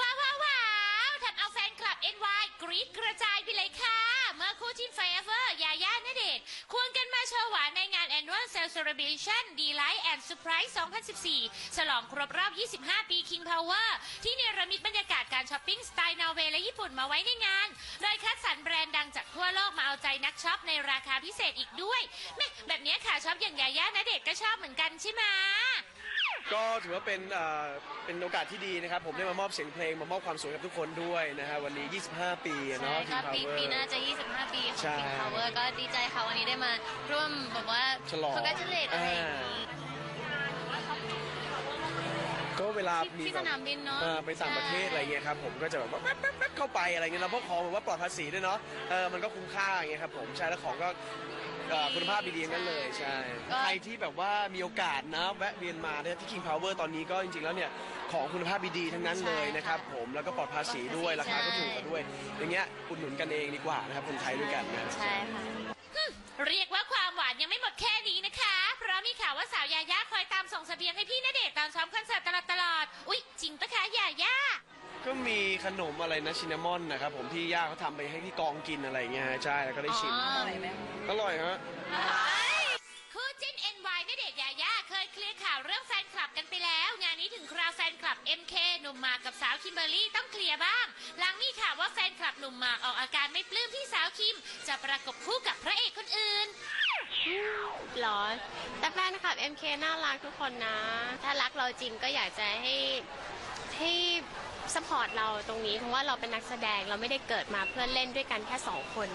ว้าวว้าวว้าวทำเอาแฟนคลับ NY กรี๊ดกระจายไปเลยค่ะ เมื่อคู่จิ้น Forever ยาย่าณเดชน์ควงกันมาโชว์หวานในงาน Annual Cell Celebration Delight and Surprise 2014 ฉลองครบรอบ 25 ปี King Power ที่เนรมิตบรรยากาศการช้อปปิ้งสไตล์นอร์เวย์และญี่ปุ่นมาไว้ในงาน โดยคัดสรรแบรนด์ดังจากทั่วโลกมาเอาใจนักช็อปในราคาพิเศษอีกด้วยแม่แบบนี้ค่ะช็อปอย่างยาย่าณเดชน์ก็ชอบเหมือนกันใช่ไหม ก็ถือว่าเป็นเอ่อเป็นโอกาสที่ดีนะครับ ผมได้มามอบเสียงเพลงมามอบความสุขกับทุกคนด้วยนะฮะวันนี้ 25 ปีอะใช่เนาะก็ King ปี Power ปีหน้าจะ 25 ปีของ ใช่ King Power ก็ดีใจค่ะวันนี้ได้มาร่วมแบบว่าฉลอง congratulate อะไรอย่างนี้ ลาที่มีที่แบสบนามบินเนาะเออไปต่างประเทศอะไรเงี้ยครับผมก็จะแบบว่าแป๊บแป๊บแป๊บเข้าไปอะไรเงี้ยแล้วเพราะของแบบว่าปลอดภาษีด้วยเนาะเออมันก็คุ้มค่าอย่างเงี้ยครับผมใช่แล้วของก็เอ่อคุณภาพดีๆทั้งนั้นเลยใช่ก็ ใครที่แบบว่ามีโอกาสนะแวะเวียนมาเนี่ยที่ King Power ตอนนี้ก็จริงๆแล้วเนี่ยของคุณภาพดีๆทั้งนั้นเลยนะครับผมแล้วก็ปลอดภาษีด้วยราคาก็ถูกกว่าด้วย อย่างเงี้ยอุดหนุนกันเองดีกว่านะครับคนไทยด้วยกันนะ ใช่ค่ะ เรียกว่าความหวานยังไม่หมดแค่นี้นะคะ เพราะมีข่าวว่าสาวยายาคอยตามส่งเสบียงให้พี่ณเดชน์ตอนซ้อมคอนเสิร์ตตลอดตลอดๆอุ๊ย จริงปะคะยายา ก็ มีขนมอะไรนะชินนามอนนะครับผมที่ย่าเขาทำไปให้พี่กองกินอะไรเงี้ยฮะใช่แล้วก็ได้ชิมอ๋ออร่อยฮะ คู่จิ้น NY ณเดชน์ยายาเคยเคลียร์ข่าวเรื่องแฟนคลับกันไปแล้ว งานนี้ถึงคราวแฟนคลับ MK หนุ่มหมากกับสาวคิมเบอร์รี่ต้องเคลียร์บ้าง หลังมีข่าวว่าแฟนคลับหนุ่มหมากออกอาการไม่ปลื้มที่สาวคิม จะประกบคู่กับพระเอกคนอื่น หรอ แต่แฟนคลับ MK น่ารักทุกคนนะ ถ้ารักเราจริงก็อยากจะให้ให้ สปอร์ตเราตรงนี้เพราะว่าเราเป็นนักแสดงเราไม่ได้เกิดมาเพื่อเล่นด้วยกันแค่สองคน